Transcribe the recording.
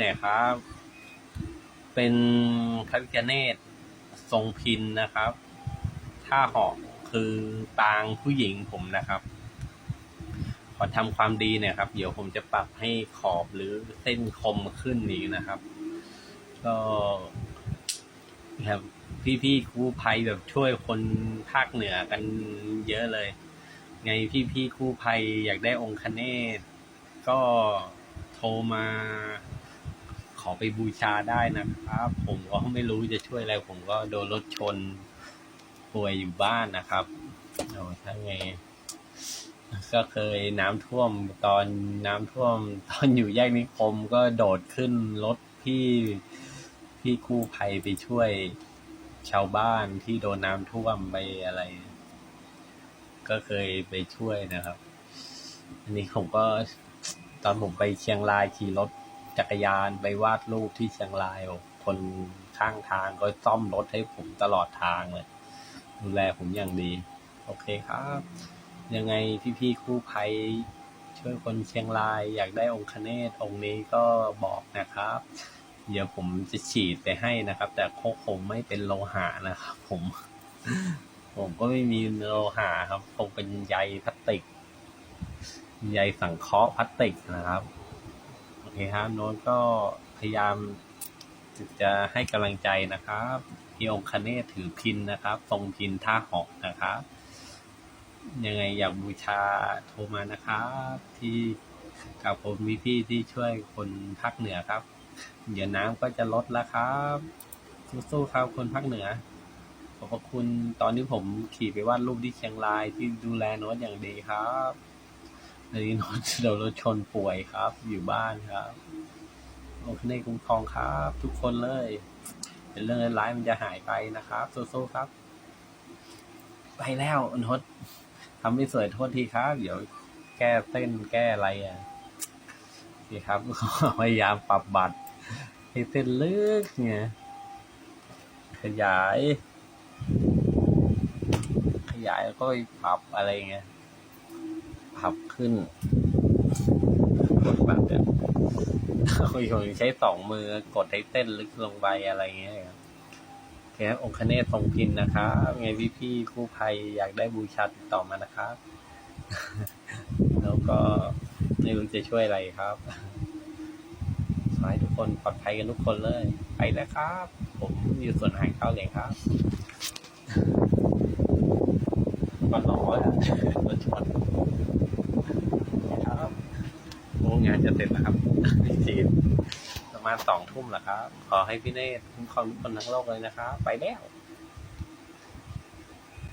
เนี่ยครับ เป็นพระพิฆเนศทรงพินนะครับท่าหาะคือปางผู้หญิงผมนะครับ ขอทำความดีเนี่ยครับ เดี๋ยวผมจะปรับให้ขอบหรือเส้นคมขึ้นอีกนะครับ ก็ครับพี่ๆกู้ภัยแบบช่วยคนภาคเหนือกันเยอะเลย ไงพี่ๆกู้ภัยอยากได้องค์คเนศก็โทรมา ขอไปบูชาได้นะครับ ผมก็ไม่รู้จะช่วยอะไร ผมก็โดนรถชนป่วยอยู่บ้านนะครับโอ้ถ้าไง ก็เคยน้ำท่วมตอนน้ำท่วม ตอนอยู่แยกนิคมก็โดดขึ้นรถพี่พี่กู้ภัยไปช่วยชาวบ้านที่โดนน้ำท่วมไปอะไร ก็เคยไปช่วยนะครับ อันนี้ผมก็ตอนผมไปเชียงรายขี่รถ จักรยานไปวาดรูปที่เชียงรายคนข้างทางก็ซ่อมรถให้ผมตลอดทางเลย ดูแลผมอย่างดี โอเคครับ ยังไงพี่ๆคู่ภัยช่วยคนเชียงรายอยากได้องค์คเนศองค์นี้ก็บอกนะครับ เดี๋ยวผมจะฉีดไปให้นะครับ แต่โคงคงไม่เป็นโลหะนะครับผม ผมก็ไม่มีโลหะครับคงเป็นใยพลาสติก ใยสังเคราะห์พลาสติกนะครับ เคครับโน้ตก็พยายามจะให้กำลังใจนะครับพี่องคเนศถือพินนะครับทรงพินท่าเหอกนะครับ ยังไงอยากบูชาโทรมานะครับ ที่กับผมมีพี่ที่ช่วยคนภาคเหนือครับ เดี๋ยวน้ำก็จะลดแล้วครับสู้ๆครับคนภาคเหนือขอบพระคุณตอนที่ผมขี่ไปวาดรูปที่เชียงรายที่ดูแลโน้ตอย่างดีครับ ในนี้โน้ตโดนรถชนป่วยครับ อยู่บ้านครับโอเคในคุ้มครองครับ ทุกคนเลยเป็นเรื่องร้ายมันจะหายไปนะครับสู้ๆครับ ไปแล้วโน้ตทำไม่สวยโทษทีครับ เดี๋ยวแก้เต้นแก้อะไรอะโอเคครับพยายามปรับบัตรให้เส้นลึกไงขยาย ขยายแล้วก็ปรับอะไรเงี้ยับขึ้นกดแบบเนี่ยผมใช้สองมือกดให้เต้นลึกลงไปอะไรเงี้ยครับโอเคครับองคเนศทรงพินนะครับไงพี่พี่ๆกู้ภัยอยากได้บูชาติดต่อมานะครับ แล้วก็ไม่รู้จะช่วยอะไรครับขอให้ทุกคนปลอดภัยกันทุกคนเลย ไปแล้วครับ ผมอยู่ส่วนอาหารข้าเลยครับก็ร้อนอะรถชนครับ งานจะเสร็จแล้วครับจีนประมาณสองทุ่มแล้วครับ ขอให้พี่เนตรคุ้มครองทุกคนทั้งโลกเลยนะครับ ไปแล้ว